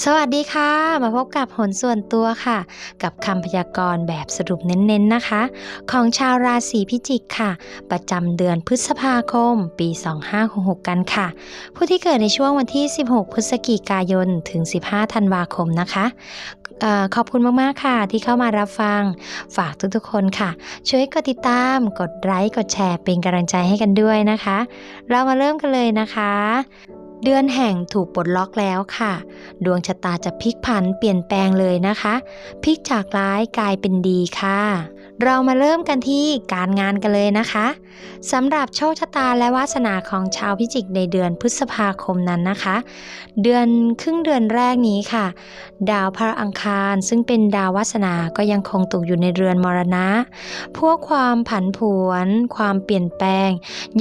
สวัสดีค่ะ มาพบกับผลส่วนตัวค่ะ กับคำพยากรณ์แบบสรุปเน้นๆนะคะ ของชาวราศีพิจิกค่ะ ประจำเดือนพฤษภาคม ปี 2566 กันค่ะ ผู้ที่เกิดในช่วงวันที่ 16 พฤศจิกายน ถึง 15 ธันวาคมนะคะออขอบคุณมากๆค่ะ ที่เข้ามารับฟัง ฝากทุกๆคนค่ะ ช่วยกดติดตาม กดไลค์กดแชร์เป็นกำลังใจให้กันด้วยนะคะ เรามาเริ่มกันเลยนะคะ เดือนแห่งถูกปลดล็อกแล้วค่ะ ดวงชะตาจะพลิกผันเปลี่ยนแปลงเลยนะคะ พลิกจากร้ายกลายเป็นดีค่ะ เรามาเริ่มกันที่การงานกันเลยนะคะสำหรับโชคชะตาและวาสนาของชาวพิจิกในเดือนพฤษภาคมนั้นนะคะ เดือนครึ่งเดือนแรกนี้ค่ะ ดาวพระอังคารซึ่งเป็นดาววาสนาก็ยังคงตกอยู่ในเรือนมรณะ พวกความผันผวน ความเปลี่ยนแปลง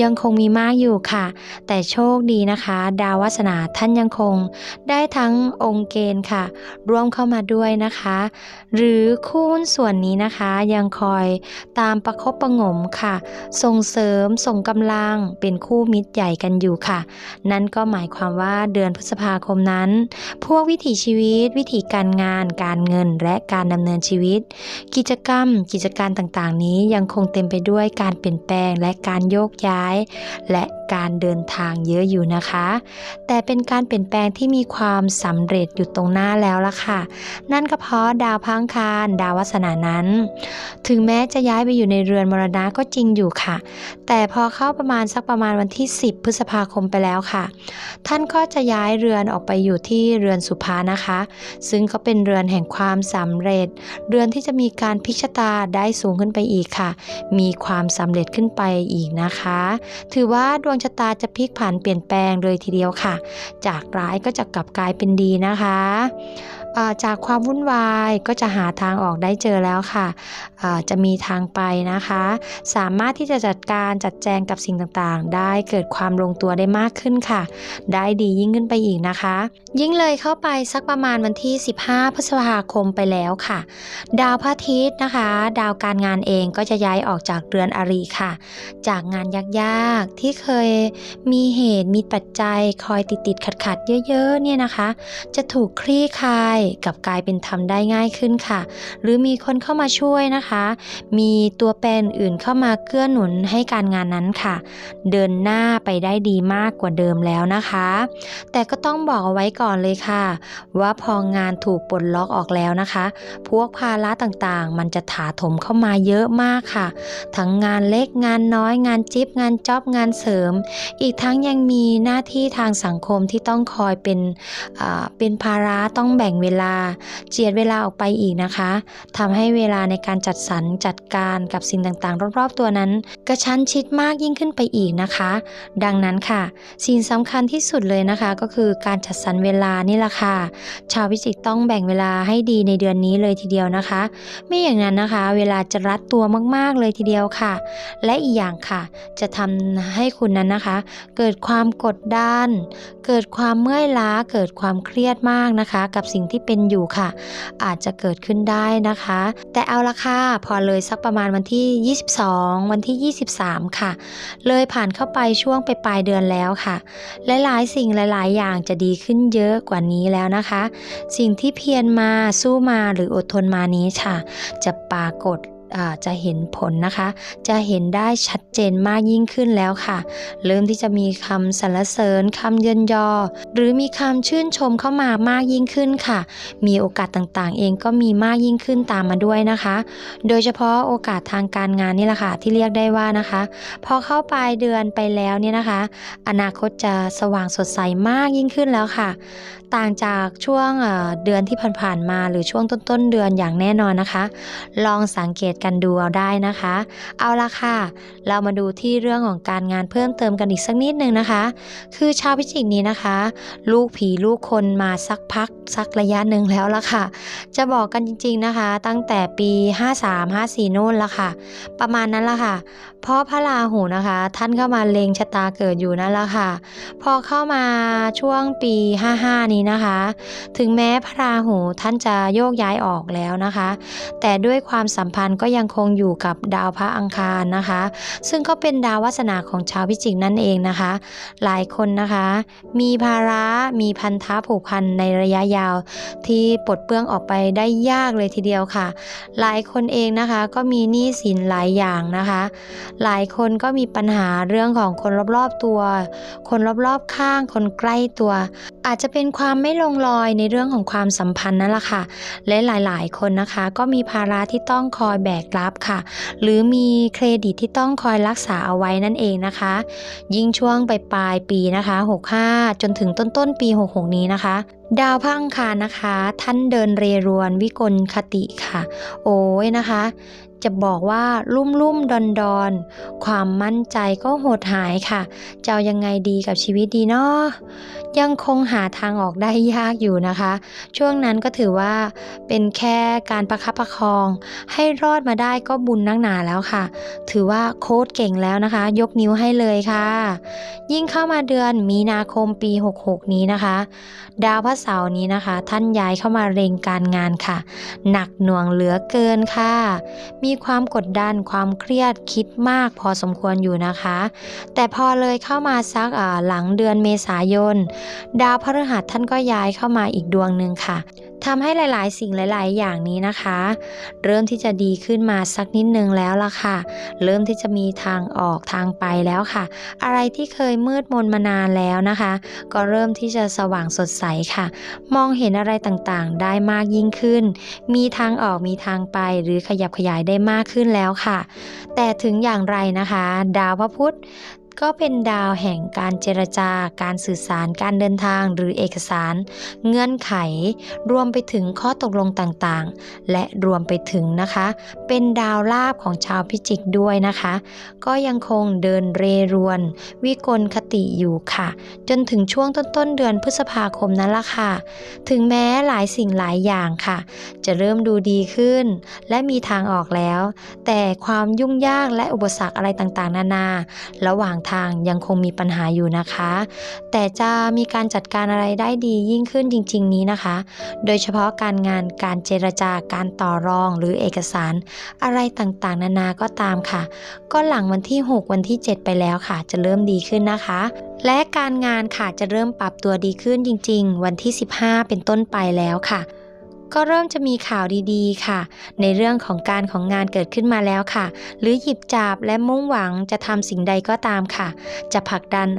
ยังคงมีมากอยู่ค่ะ แต่โชคดีนะคะ ดาววาสนาท่านยังคง ได้ทั้งองค์เกณฑ์ค่ะ ร่วมเข้ามาด้วยนะคะ หรือคู่ส่วนนี้นะคะยังคอยตามประคบประงมค่ะ ส่งเสริมส่งกำลังเป็นคู่มิตรใหญ่กันอยู่ค่ะ นั่นก็หมายความว่าเดือนพฤษภาคมนั้น พวกวิถีชีวิต วิถีการงาน การเงินและการดำเนินชีวิต กิจกรรม กิจการต่างๆ นี้ยังคงเต็มไปด้วยการเปลี่ยนแปลงและการโยกย้าย และ การเดินทางเยอะอยู่นะคะ แต่เป็นการเปลี่ยนแปลงที่มีความสำเร็จอยู่ตรงหน้าแล้วล่ะค่ะ นั่นก็เพราะดาวพังคารดาววัสนานั้น ถึงแม้จะย้ายไปอยู่ในเรือนมรณะก็จริงอยู่ค่ะ แต่พอเข้าประมาณสักประมาณวันที่ 10 พฤษภาคมไปแล้วค่ะ ท่านก็จะย้ายเรือนออกไปอยู่ที่เรือนสุภานะคะ ซึ่งก็เป็นเรือนแห่งความสำเร็จ เรือนที่จะมีการพิชตาได้สูงขึ้นไปอีกค่ะ มีความสำเร็จขึ้นไปอีกนะคะ ถือว่าดวงชะตาจะพลิกผันเปลี่ยนแปลงเลยทีเดียวค่ะ จากร้ายก็จะกลับกลายเป็นดีนะคะจากความวุ่นวายก็จะหาทางออกได้เจอแล้วค่ะ จะมีทางไปนะคะ สามารถที่จะจัดการจัดแจงกับสิ่งต่างๆ ได้เกิดความลงตัวได้มากขึ้นค่ะ ได้ดียิ่งขึ้นไปอีกนะคะ ยิ่งเลยเข้าไปสักประมาณวันที่ 15 พฤษภาคมไปแล้วค่ะ ดาวพระอาทิตย์นะคะ ดาวการงานเองก็จะย้ายออกจากเรือนอริค่ะ จากงานยากๆที่เคยมีเหตุมีปัจจัยคอยติดติดขัดขัดๆเยอะๆเนี่ยนะคะ จะถูกคลี่คลายกับกลายเป็นทำได้ง่ายขึ้นค่ะ หรือมีคนเข้ามาช่วยนะคะมีตัวแปรอื่นเข้ามาเกื้อหนุนให้การงานนั้นค่ะ เดินหน้าไปได้ดีมากกว่าเดิมแล้วนะคะ แต่ก็ต้องบอกเอาไว้ก่อนเลยค่ะ ว่าพองานถูกปลดล็อกออกแล้วนะคะ พวกภาระต่างๆ มันจะถาถมเข้ามาเยอะมากค่ะ ทั้งงานเล็กงานน้อยงานจิ๊บงานจ็อบงานเสริม อีกทั้งยังมีหน้าที่ทางสังคมที่ต้องคอยเป็นเป็นภาระต้องแบ่งเวลา เจียดเวลาออกไปอีกนะคะทำให้เวลาในการจัดสรรจัดการกับสิ่งต่างๆ รอบๆตัวนั้น กระชั้นชิดมากยิ่งขึ้นไปอีกนะคะ ดังนั้นค่ะ สิ่งสำคัญที่สุดเลยนะคะ ก็คือการจัดสรรเวลานี่แหละค่ะ ชาวพิจิกต้องแบ่งเวลาให้ดีในเดือนนี้เลยทีเดียวนะคะ ไม่อย่างนั้นนะคะ เวลาจะรัดตัวมากๆเลยทีเดียวค่ะ และอีกอย่างค่ะ จะทำให้คุณนั้นนะคะ เกิดความกดดันเกิดความเมื่อยล้าเกิดความเครียดมากนะคะ กับสิ่งที่เป็นอยู่ค่ะ อาจจะเกิดขึ้นได้นะคะ แต่เอาละค่ะพอเลยสักประมาณวันที่ 22 วันที่ 23 ค่ะ เลยผ่านเข้าไปช่วงไปปลายเดือนแล้วค่ะ หลายๆ สิ่งหลาย ๆ อย่างจะดีขึ้นเยอะกว่านี้แล้วนะคะ สิ่งที่เพียรมาสู้มาหรืออดทนมานี้ค่ะ จะปรากฏ จะเห็นผลนะคะ จะเห็นได้ชัดเจนมากยิ่งขึ้นแล้วค่ะ เริ่มที่จะมีคำสรรเสริญคำเยินยอ หรือมีคำชื่นชมเข้ามามากยิ่งขึ้นค่ะ มีโอกาสต่างๆ เองก็มีมากยิ่งขึ้นตามมาด้วยนะคะ โดยเฉพาะโอกาสทางการงานนี่แหละค่ะที่เรียกได้ว่านะคะ พอเข้าปลายเดือนไปแล้วเนี่ยนะคะ อนาคตจะสว่างสดใสมากยิ่งขึ้นแล้วค่ะ ต่างจากช่วงเดือนที่ผ่านๆมา หรือช่วงต้นๆเดือนอย่างแน่นอนนะคะ ลองสังเกตกันดูเอาได้นะคะ เอาละค่ะ เรามาดูที่เรื่องของการงานเพิ่มเติมกันอีกสักนิดนึงนะคะ คือชาวพิจิกนี้นะคะ ลูกผีลูกคนมาสักพักสักระยะหนึ่งแล้วละค่ะ จะบอกกันจริง ๆนะคะ ตั้งแต่ปี 53 54โน่นละค่ะ ประมาณนั้นละค่ะ เพราะพระราหูนะคะ ท่านเข้ามาเล็งชะตาเกิดอยู่นั่นและค่ะ พอเข้ามาช่วงปี 55 นี้นะคะ ถึงแม้พระราหูท่านจะโยกย้ายออกแล้วนะคะ แต่ด้วยความสัมพันธ์ก็ยังคงอยู่กับดาวพระอังคารนะคะ ซึ่งก็เป็นดาววาสนาของชาวพิจิกนั่นเองนะคะ หลายคนนะคะ มีภาระมีพันธะผูกพันในระยะยาว ที่ปลดเปลื้องออกไปได้ยากเลยทีเดียวค่ะ หลายคนเองนะคะก็มีหนี้สินหลายอย่างนะคะหลายคนก็มีปัญหาเรื่องของคนรอบๆตัว คนรอบๆข้าง คนใกล้ตัว อาจจะเป็นความไม่ลงรอยในเรื่องของความสัมพันธ์นั่นแหละค่ะ และหลายๆ คนนะคะ ก็มีภาระที่ต้องคอยแบกรับค่ะ หรือมีเครดิตที่ต้องคอยรักษาเอาไว้นั่นเองนะคะ ยิ่งช่วงปลายปลายปีนะคะ 65 จนถึงต้นต้นๆปี 66 นี้นะคะดาวพังคานะคะ ท่านเดินเรรวนวิกลคติค่ะ โอ้ยนะคะ จะบอกว่าลุ่มลุ่มดอนดอนความมั่นใจก็หดหายค่ะ จะเอายังไงดีกับชีวิตดีเนาะยังคงหาทางออกได้ยากอยู่นะคะ ช่วงนั้นก็ถือว่าเป็นแค่การประคับประคอง ให้รอดมาได้ก็บุญนักหนาแล้วค่ะ ถือว่าโค้ดเก่งแล้วนะคะ ยกนิ้วให้เลยค่ะ ยิ่งเข้ามาเดือนมีนาคมปี 66 นี้นะคะ ดาวพระเสาร์นี้นะคะ ท่านย้ายเข้ามาเร็งการงานค่ะ หนักหน่วงเหลือเกินค่ะ มีีความกดดันความเครียดคิดมากพอสมควรอยู่นะคะ แต่พอเลยเข้ามาสักอ่าหลังเดือนเมษายน ดาวพฤหัสท่านก็ย้ายเข้ามาอีกดวงหนึ่งค่ะ ทำให้หลาย ๆ สิ่งหลาย ๆ อย่างนี้นะคะ เริ่มที่จะดีขึ้นมาสักนิดนึงแล้วล่ะค่ะ เริ่มที่จะมีทางออกทางไปแล้วค่ะ อะไรที่เคยมืดมนมานานแล้วนะคะ ก็เริ่มที่จะสว่างสดใสค่ะ มองเห็นอะไรต่างๆ ได้มากยิ่งขึ้น มีทางออกมีทางไปหรือขยับขยายได้มากขึ้นแล้วค่ะ แต่ถึงอย่างไรนะคะ ดาวพระพุธ ก็เป็นดาวแห่งการเจรจาการสื่อสารการเดินทางหรือเอกสาร เงื่อนไข รวมไปถึงข้อตกลงต่างๆ และรวมไปถึงนะคะ เป็นดาวลาบของชาวพิจิกด้วยนะคะ ก็ยังคงเดินเรรวน วิกลคติอยู่ค่ะ จนถึงช่วงต้นๆเดือนพฤษภาคมนั้นละค่ะ ถึงแม้หลายสิ่งหลายอย่างค่ะ จะเริ่มดูดีขึ้น และมีทางออกแล้ว แต่ความยุ่งยากและอุปสรรคอะไรต่างๆ นานา ระหว่างทางยังคงมีปัญหาอยู่นะคะ แต่จะมีการจัดการอะไรได้ดียิ่งขึ้นจริง ๆ นี้นะคะ โดยเฉพาะการงานการเจรจาการต่อรองหรือเอกสาร อะไรต่างๆ นานาก็ตามค่ะ ก็หลังวันที่ 6 วันที่ 7 ไปแล้วค่ะ จะเริ่มดีขึ้นนะคะ และการงานค่ะจะเริ่มปรับตัวดีขึ้นจริง ๆ วันที่ 15 เป็นต้นไปแล้วค่ะ ก็เริ่มจะมีข่าวดีๆ ค่ะ ในเรื่องของการของงานเกิดขึ้นมาแล้วค่ะ หรือหยิบจับและมุ่งหวังจะทำสิ่งใดก็ตามค่ะ จะผลักดัน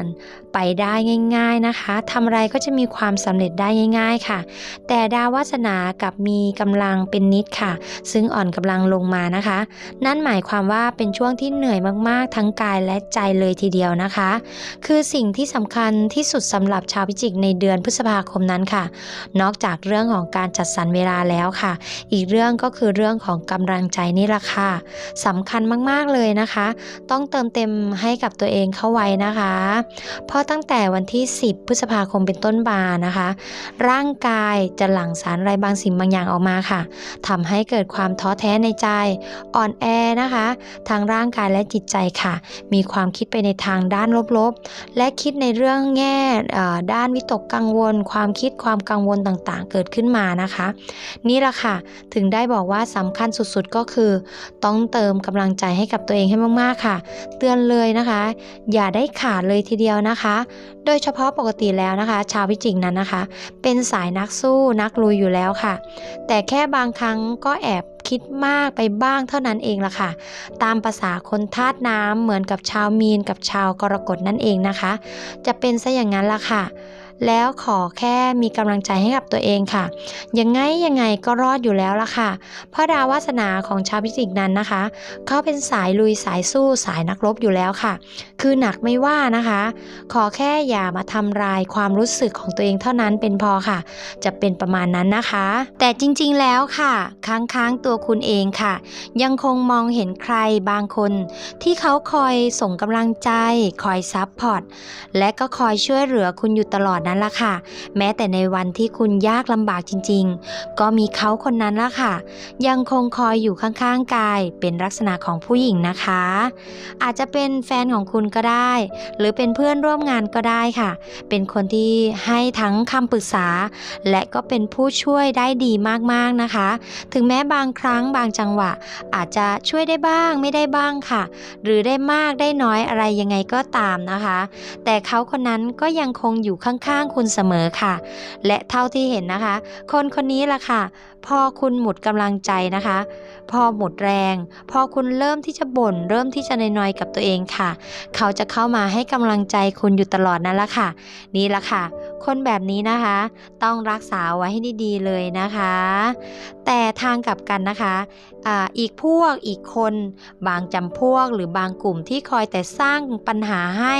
ไปได้ง่ายๆนะคะทำอะไรก็จะมีความสำเร็จได้ง่าย ๆค่ะ แต่ดาววาสนากับมีกำลังเป็นนิดค่ะ ซึ่งอ่อนกำลังลงมานะคะ นั่นหมายความว่าเป็นช่วงที่เหนื่อยมากๆ ทั้งกายและใจเลยทีเดียวนะคะ คือสิ่งที่สำคัญที่สุดสำหรับชาวพิจิกในเดือนพฤษภาคมนั้นค่ะ นอกจากเรื่องของการจัดสรรเวลาแล้วค่ะ อีกเรื่องก็คือเรื่องของกำลังใจนี่แหละค่ะสำคัญมากๆเลยนะคะ ต้องเติมเต็มให้กับตัวเองเข้าไว้นะคะ เพราะตั้งแต่วันที่ 10 พฤษภาคมเป็นต้นมานะคะ ร่างกายจะหลั่งสารอะไรบางสิ่งบางอย่างออกมาค่ะทำให้เกิดความท้อแท้ในใจอ่อนแอนะคะ ทางร่างกายและจิตใจค่ะ มีความคิดไปในทางด้านลบๆ และคิดในเรื่องแง่ด้านวิตกกังวล ความคิดความกังวลต่างๆ เกิดขึ้นมานะคะ นี่แหละค่ะ ถึงได้บอกว่าสำคัญสุดๆก็คือ ต้องเติมกำลังใจให้กับตัวเองให้มากๆค่ะ เตือนเลยนะคะ อย่าได้ขาดเลยทีเดียวนะคะโดยเฉพาะปกติแล้วนะคะ ชาวพิจิกนั้นนะคะ เป็นสายนักสู้นักลุยอยู่แล้วค่ะ แต่แค่บางครั้งก็แอบคิดมากไปบ้างเท่านั้นเองล่ะค่ะ ตามภาษาคนธาตุน้ำเหมือนกับชาวมีนกับชาวกรกฎนั่นเองนะคะ จะเป็นซะอย่างนั้นล่ะค่ะ แล้วขอแค่มีกำลังใจให้กับตัวเองค่ะ ยังไงยังไงก็รอดอยู่แล้วล่ะค่ะ เพราะดาววาสนาของชาวพิจิกนั้นนะคะเขาเป็นสายลุยสายสู้สายนักรบอยู่แล้วค่ะ คือหนักไม่ว่านะคะ ขอแค่อย่ามาทำลายความรู้สึกของตัวเองเท่านั้นเป็นพอค่ะ จะเป็นประมาณนั้นนะคะ แต่จริงๆแล้วค่ะค้างๆตัวคุณเองค่ะ ยังคงมองเห็นใครบางคน ที่เขาคอยส่งกำลังใจ คอยซับพอร์ตและก็คอยช่วยเหลือคุณอยู่ตลอดนนั้นละค่ะ แม้แต่ในวันที่คุณยากลำบากจริง ๆ ก็มีเขาคนนั้นละค่ะ ยังคงคอยอยู่ข้างๆกาย เป็นลักษณะของผู้หญิงนะคะ อาจจะเป็นแฟนของคุณก็ได้ หรือเป็นเพื่อนร่วมงานก็ได้ค่ะ เป็นคนที่ให้ทั้งคำปรึกษา และก็เป็นผู้ช่วยได้ดีมากๆนะคะ ถึงแม้บางครั้งบางจังหวะ อาจจะช่วยได้บ้างไม่ได้บ้างค่ะ หรือได้มากได้น้อยอะไรยังไงก็ตามนะคะ แต่เขาคนนั้นก็ยังคงอยู่ข้างๆางคุณเสมอค่ะ และเท่าที่เห็นนะคะ คนคนนี้ล่ะค่ะ พอคุณหมดกำลังใจนะคะ พอหมดแรง พอคุณเริ่มที่จะบ่น เริ่มที่จะนอยๆกับตัวเองค่ะ เขาจะเข้ามาให้กำลังใจคุณอยู่ตลอดนั่นแหละค่ะ นี่ละค่ะ คนแบบนี้นะคะ ต้องรักษาไว้ให้ดีๆเลยนะคะแต่ทางกลับกันนะคะอ่าอีกพวกอีกคน บางจำพวกหรือบางกลุ่มที่คอยแต่สร้างปัญหาให้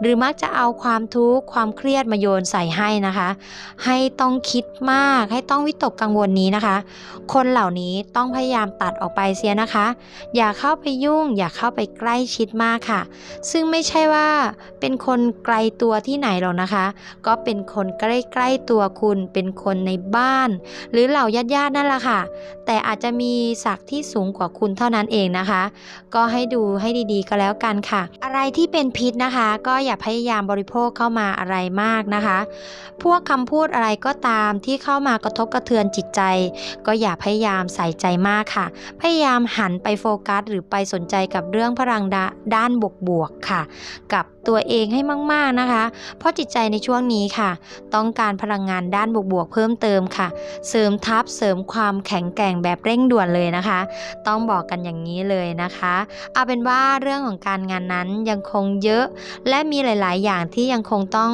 หรือมักจะเอาความทุกข์ความเครียดมาโยนใส่ให้นะคะ ให้ต้องคิดมากให้ต้องวิตกกังวลนี้นะคะ คนเหล่านี้ต้องพยายามตัดออกไปเสียนะคะ อย่าเข้าไปยุ่ง อย่าเข้าไปใกล้ชิดมากค่ะ ซึ่งไม่ใช่ว่าเป็นคนไกลตัวที่ไหนหรอกนะคะ ก็เป็นคนใกล้ๆตัวคุณเป็นคนในบ้าน หรือเหล่าญาติๆนั่นแหละค่ะ แต่อาจจะมีศักดิ์ที่สูงกว่าคุณเท่านั้นเองนะคะ ก็ให้ดูให้ดีๆ ก็แล้วกันค่ะ อะไรที่เป็นพิษนะคะ ก็อย่าพยายามบริโภคเข้ามาอะไรมากนะคะ พวกคำพูดอะไรก็ตามที่เข้ามากระทบกระเทือนจิตใจ ก็อย่าพยายามใส่ใจมากค่ะ พยายามหันไปโฟกัส หรือไปสนใจกับเรื่องพลังดด้านบวกๆค่ะ กับ ตัวเองให้มาก ๆนะคะ เพราะจิตใจในช่วงนี้ค่ะ ต้องการพลังงานด้านบวกๆเพิ่มเติมค่ะ เสริมทับเสริมความแข็งแกร่งแบบเร่งด่วนเลยนะคะ ต้องบอกกันอย่างนี้เลยนะคะ เอาเป็นว่าเรื่องของการงานนั้นยังคงเยอะ และมีหลาย ๆ อย่างที่ยังคงต้อง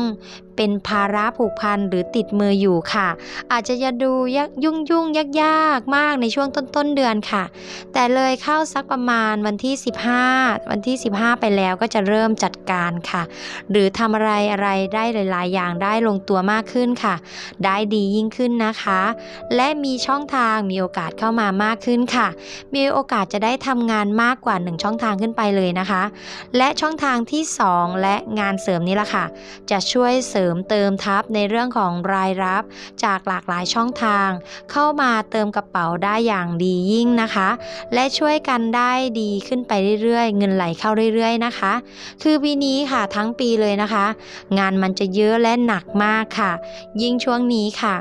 เป็นภาระผูกพันหรือติดมืออยู่ค่ะ อาจจะดูยักยุ่งยุ่งยากยากมากในช่วงต้นต้นเดือนค่ะ แต่เลยเข้าสักประมาณวันที่ 15 วันที่ 15 ไปแล้วก็จะเริ่มจัดการค่ะ หรือทำอะไรอะไรได้หลาย ๆ อย่างได้ลงตัวมากขึ้นค่ะ ได้ดียิ่งขึ้นนะคะ และมีช่องทางมีโอกาสเข้ามามากขึ้นค่ะ มีโอกาสจะได้ทำงานมากกว่า 1 ช่องทางขึ้นไปเลยนะคะ และช่องทางที่ 2 และงานเสริมนี้ละค่ะ จะช่วยเสริมเติมทับในเรื่องของรายรับ จากหลากหลายช่องทาง เข้ามาเติมกระเป๋าได้อย่างดียิ่งนะคะ และช่วยกันได้ดีขึ้นไปเรื่อยๆ เงินไหลเข้าเรื่อยๆนะคะ คือปีนี้ค่ะทั้งปีเลยนะคะ งานมันจะเยอะและหนักมากค่ะ ยิ่งช่วงนี้ค่ะ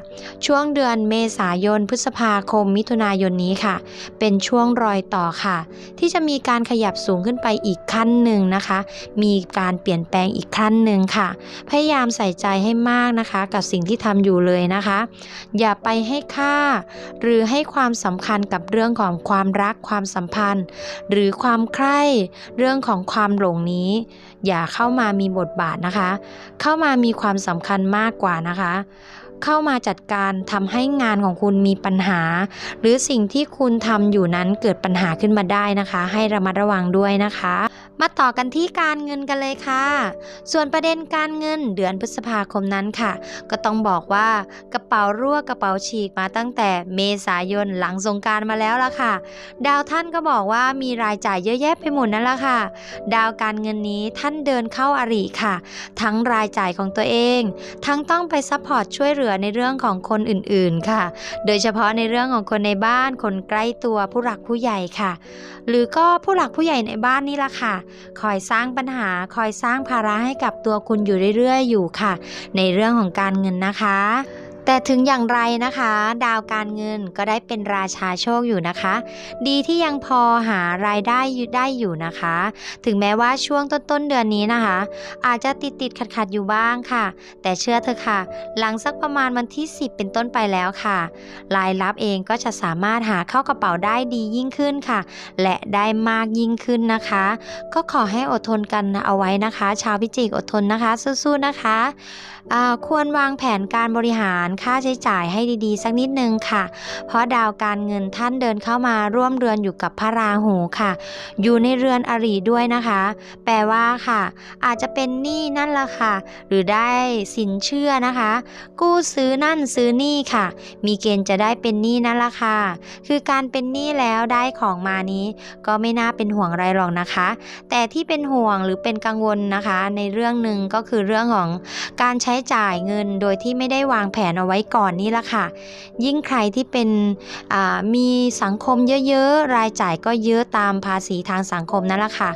ช่วงเดือนเมษายนพฤษภาคม มิถุนายนนี้ค่ะ เป็นช่วงรอยต่อค่ะ ที่จะมีการขยับสูงขึ้นไปอีกขั้นหนึ่งนะคะ มีการเปลี่ยนแปลงอีกขั้นหนึ่งค่ะ พยายามใส่ใจให้มากนะคะ กับสิ่งที่ทำอยู่เลยนะคะ อย่าไปให้ค่า หรือให้ความสำคัญกับเรื่องของความรักความสัมพันธ์ หรือความใคร่เรื่องของความหลงนี้ อย่าเข้ามามีบทบาทนะคะ เข้ามามีความสำคัญมากกว่านะคะ เข้ามาจัดการทำให้งานของคุณมีปัญหา หรือสิ่งที่คุณทำอยู่นั้นเกิดปัญหาขึ้นมาได้นะคะ ให้ระมัดระวังด้วยนะคะ มาต่อกันที่การเงินกันเลยค่ะ ส่วนประเด็นการเงินเดือนพฤษภาคมนั้นค่ะ ก็ต้องบอกว่ากระเป๋ารั่วกระเป๋าฉีกมาตั้งแต่เมษายนหลังสงการมาแล้วล่ะค่ะ ดาวท่านก็บอกว่ามีรายจ่ายเยอะแยะไปหมดนั่นแหละค่ะ ดาวการเงินนี้ท่านเดินเข้าอาริค่ะ ทั้งรายจ่ายของตัวเอง ทั้งต้องไปซัพพอร์ตช่วยเหลือในเรื่องของคนอื่นๆค่ะ โดยเฉพาะในเรื่องของคนในบ้านคนใกล้ตัวผู้หลักผู้ใหญ่ค่ะ หรือก็ผู้หลักผู้ใหญ่ในบ้านนี่ละค่ะ คอยสร้างปัญหาคอยสร้างภาระให้กับตัวคุณอยู่เรื่อยๆ อยู่ค่ะ ในเรื่องของการเงินนะคะ แต่ถึงอย่างไรนะคะ ดาวการเงินก็ได้เป็นราชาโชคอยู่นะคะ ดีที่ยังพอหารายได้ได้อยู่นะคะ ถึงแม้ว่าช่วงต้นๆเดือนนี้นะคะ อาจจะติดติดขัดขัดอยู่บ้างค่ะ แต่เชื่อเถอะค่ะ หลังสักประมาณวันที่ 10 เป็นต้นไปแล้วค่ะ รายรับเองก็จะสามารถหาเข้ากระเป๋าได้ดียิ่งขึ้นค่ะ และได้มากยิ่งขึ้นนะคะ ก็ขอให้อดทนกันเอาไว้นะคะ ชาวพิจิกอดทนนะคะ สู้ๆนะคะ ควรวางแผนการบริหารค่าใช้จ่ายให้ดีๆ สักนิดนึงค่ะ เพราะดาวการเงินท่านเดินเข้ามาร่วมเรือนอยู่กับพระราหูค่ะ อยู่ในเรือนอริด้วยนะคะ แปลว่าค่ะ อาจจะเป็นหนี้นั่นละค่ะ หรือได้สินเชื่อนะคะ กู้ซื้อนั่นซื้อนี่ค่ะ มีเกณฑ์จะได้เป็นหนี้นั่นละค่ะ คือการเป็นหนี้แล้วได้ของมานี้ ก็ไม่น่าเป็นห่วงอะไรหรอกนะคะ แต่ที่เป็นห่วงหรือเป็นกังวลนะคะ ในเรื่องหนึ่งก็คือเรื่องของการใช้จ่ายเงินโดยที่ไม่ได้วางแผนเอาไว้ก่อนนี่ละค่ะ ยิ่งใครที่เป็นมีสังคมเยอะๆ รายจ่ายก็เยอะตามภาษีทางสังคมนั่นแหละค่ะ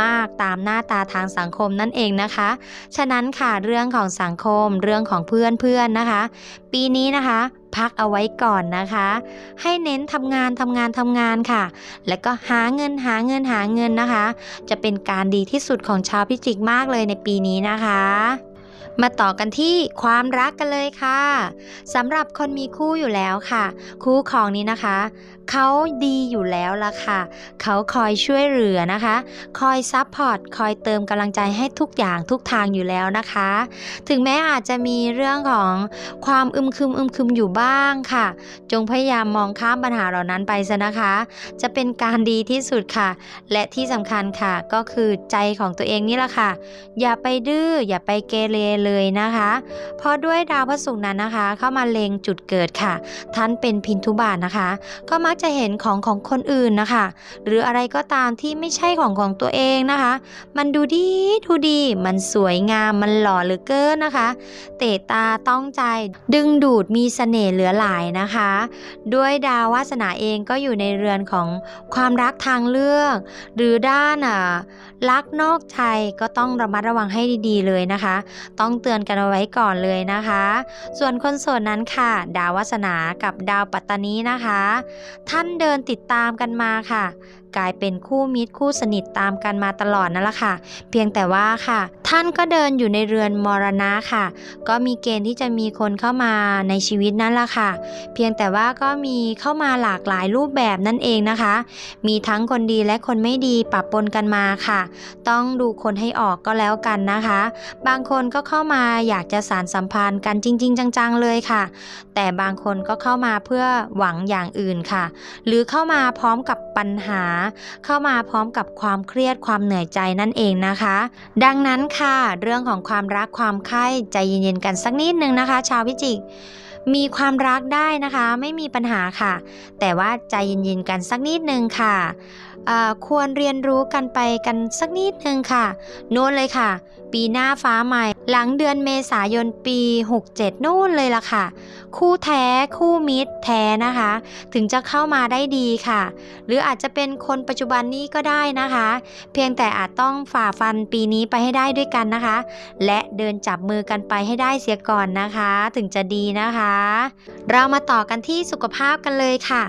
มากตามหน้าตาทางสังคมนั่นเองนะคะ ฉะนั้นค่ะเรื่องของสังคมเรื่องของเพื่อนเพื่อนๆนะคะ ปีนี้นะคะพักเอาไว้ก่อนนะคะ ให้เน้นทำงานทำงานทำงานค่ะ แล้วก็หาเงินหาเงินหาเงินนะคะ จะเป็นการดีที่สุดของชาวพิจิกมากเลยในปีนี้นะคะ มาต่อกันที่ความรักกันเลยค่ะสำหรับคนมีคู่อยู่แล้วค่ะ คู่ครองนี้นะคะเขาดีอยู่แล้วล่ะค่ะ เขาคอยช่วยเหลือนะคะ คอยซัพพอร์ต คอยเติมกำลังใจให้ทุกอย่างทุกทางอยู่แล้วนะคะ ถึงแม้อาจจะมีเรื่องของความอึมครึมอึมครึมอยู่บ้างค่ะ จงพยายามมองข้ามปัญหาเหล่านั้นไปซะนะคะ จะเป็นการดีที่สุดค่ะ และที่สำคัญค่ะก็คือใจของตัวเองนี่แหละค่ะ อย่าไปดื้อ อย่าไปเกเรเลยนะคะ เพราะด้วยดาวพระศุกร์นั้นนะคะ เข้ามาเล็งจุดเกิดค่ะ ท่านเป็นพินทุบาทนะคะ ก็มักจะเห็นของของคนอื่นนะคะ หรืออะไรก็ตามที่ไม่ใช่ของของตัวเองนะคะ มันดูดีดูดี มันสวยงาม มันหล่อเหลือเกินนะคะ เตะตาต้องใจ ดึงดูดมีเสน่ห์เหลือหลายนะคะ ด้วยดาววาสนาเองก็อยู่ในเรือนของความรักทางเลือก หรือด้านอะ รักนอกใจก็ต้องระมัดระวังให้ดีๆเลยนะคะ ต้องเตือนกันเอาไว้ก่อนเลยนะคะ ส่วนคนโสดนั้นค่ะ ดาววาสนากับดาวปัตตานีนะคะ ท่านเดินติดตามกันมาค่ะ กลายเป็นคู่มิตรคู่สนิทตามกันมาตลอดนั่นแหละค่ะ เพียงแต่ว่าค่ะ ท่านก็เดินอยู่ในเรือนมรณะค่ะ ก็มีเกณฑ์ที่จะมีคนเข้ามาในชีวิตนั่นแหละค่ะ เพียงแต่ว่าก็มีเข้ามาหลากหลายรูปแบบนั่นเองนะคะ มีทั้งคนดีและคนไม่ดีปะปนกันมาค่ะ ต้องดูคนให้ออกก็แล้วกันนะคะ บางคนก็เข้ามาอยากจะสารสัมพันธ์กันจริง ๆ จังๆเลยค่ะ แต่บางคนก็เข้ามาเพื่อหวังอย่างอื่นค่ะ หรือเข้ามาพร้อมกับปัญหาเข้ามาพร้อมกับความเครียดความเหนื่อยใจนั่นเองนะคะ ดังนั้นค่ะเรื่องของความรักความไข้ใจเย็นๆกันสักนิดนึงนะคะ ชาวพิจิกมีความรักได้นะคะ ไม่มีปัญหาค่ะ แต่ว่าใจเย็นๆกันสักนิดนึงค่ะควรเรียนรู้กันไปกันสักนิดนึงค่ะโน้นเลยค่ะ ปีหน้าฟ้าใหม่ หลังเดือนเมษายนปี 67 นู่นเลยล่ะค่ะ คู่แท้คู่มิตรแท้นะคะ ถึงจะเข้ามาได้ดีค่ะ หรืออาจจะเป็นคนปัจจุบันนี้ก็ได้นะคะ เพียงแต่อาจต้องฝ่าฟันปีนี้ไปให้ได้ด้วยกันนะคะ และเดินจับมือกันไปให้ได้เสียก่อนนะคะ ถึงจะดีนะคะ เรามาต่อกันที่สุขภาพกันเลยค่ะ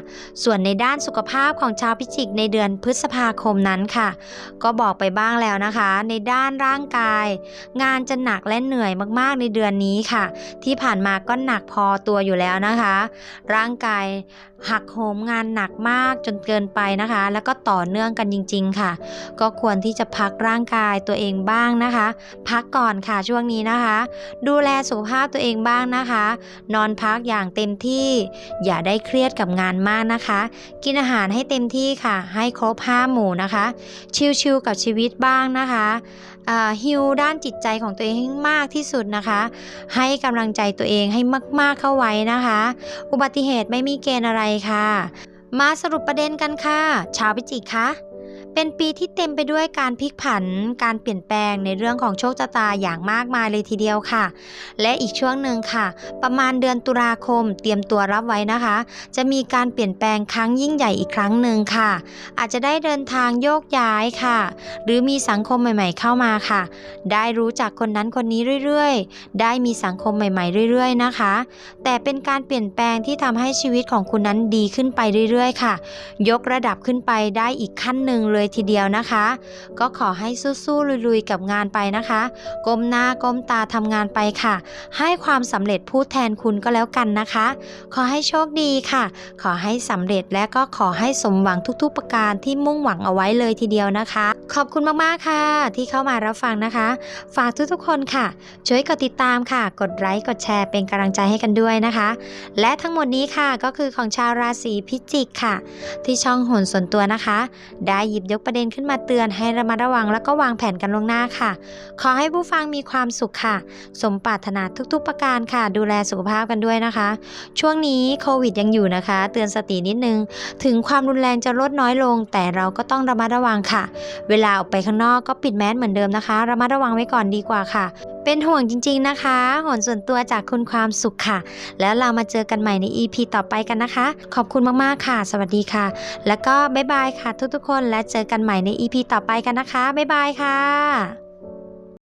ส่วนในด้านสุขภาพของชาวพิจิกในเดือนพฤษภาคมนั้นค่ะ ก็บอกไปบ้างแล้วนะคะ ในด้านร่างกายงานจะหนักและเหนื่อยมากๆในเดือนนี้ค่ะ ที่ผ่านมาก็หนักพอตัวอยู่แล้วนะคะ ร่างกาย หักโหมงานหนักมากจนเกินไปนะคะ แล้วก็ต่อเนื่องกันจริง ๆ ค่ะ ก็ควรที่จะพักร่างกายตัวเองบ้างนะคะ พักก่อนค่ะช่วงนี้นะคะ ดูแลสุขภาพตัวเองบ้างนะคะ นอนพักอย่างเต็มที่ อย่าได้เครียดกับงานมากนะคะ กินอาหารให้เต็มที่ค่ะ ให้ครบห้าหมู่นะคะ ชิลๆกับชีวิตบ้างนะคะฮิลด้านจิตใจของตัวเองให้มากที่สุดนะคะ ให้กำลังใจตัวเองให้มาก ๆเข้าไว้นะคะ อุบัติเหตุไม่มีเกณฑ์อะไรค่ะ มาสรุปประเด็นกันค่ะ ชาวพิจิกคะ เป็นปีที่เต็มไปด้วยการพลิกผัน การเปลี่ยนแปลงในเรื่องของโชคชะตาอย่างมากมายเลยทีเดียวค่ะ และอีกช่วงหนึ่งค่ะ ประมาณเดือนตุลาคม เตรียมตัวรับไว้นะคะ จะมีการเปลี่ยนแปลงครั้งยิ่งใหญ่อีกครั้งหนึ่งค่ะ อาจจะได้เดินทางโยกย้ายค่ะ หรือมีสังคมใหม่ ๆ เข้ามาค่ะ ได้รู้จักคนนั้นคนนี้เรื่อยๆ ได้มีสังคมใหม่ๆ เรื่อยๆ นะคะ แต่เป็นการเปลี่ยนแปลงที่ทำให้ชีวิตของคุณนั้นดีขึ้นไปเรื่อยๆ ค่ะ ยกระดับขึ้นไปได้อีกขั้นหนึ่งเลยเลยทีเดียวนะคะ ก็ขอให้สู้ๆลุยๆกับงานไปนะคะ ก้มหน้าก้มตาทำงานไปค่ะ ให้ความสำเร็จพูดแทนคุณก็แล้วกันนะคะ ขอให้โชคดีค่ะ ขอให้สำเร็จและก็ขอให้สมหวังทุกๆประการที่มุ่งหวังเอาไว้เลยทีเดียวนะคะ ขอบคุณมากๆค่ะ ที่เข้ามารับฟังนะคะ ฝากทุกๆคนค่ะ ช่วยกดติดตามค่ะ กดไลค์กดแชร์เป็นกำลังใจให้กันด้วยนะคะ และทั้งหมดนี้ค่ะก็คือของชาวราศีพิจิกค่ะ ที่ช่องโหนส่วนตัวนะคะ ได้หยิบยกประเด็นขึ้นมาเตือนให้ระมัดระวัง แล้วก็วางแผนกันล่วงหน้าค่ะ ขอให้ผู้ฟังมีความสุขค่ะ สมปรารถนาทุกๆประการค่ะ ดูแลสุขภาพกันด้วยนะคะ ช่วงนี้โควิดยังอยู่นะคะ เตือนสตินิดนึง ถึงความรุนแรงจะลดน้อยลง แต่เราก็ต้องระมัดระวังค่ะ เวลาออกไปข้างนอกก็ปิดแมสเหมือนเดิมนะคะ ระมัดระวังไว้ก่อนดีกว่าค่ะ เป็นห่วงจริง ๆนะคะหนส่วนตัวจากคุณความสุขค่ะ แล้วเรามาเจอกันใหม่ใน EP ต่อไปกันนะคะ ขอบคุณมากๆค่ะ สวัสดีค่ะ แล้วก็บ๊ายบายค่ะทุกๆคนและเจอกันใหม่ใน EP ต่อไปกันนะคะ บ๊ายบายค่ะ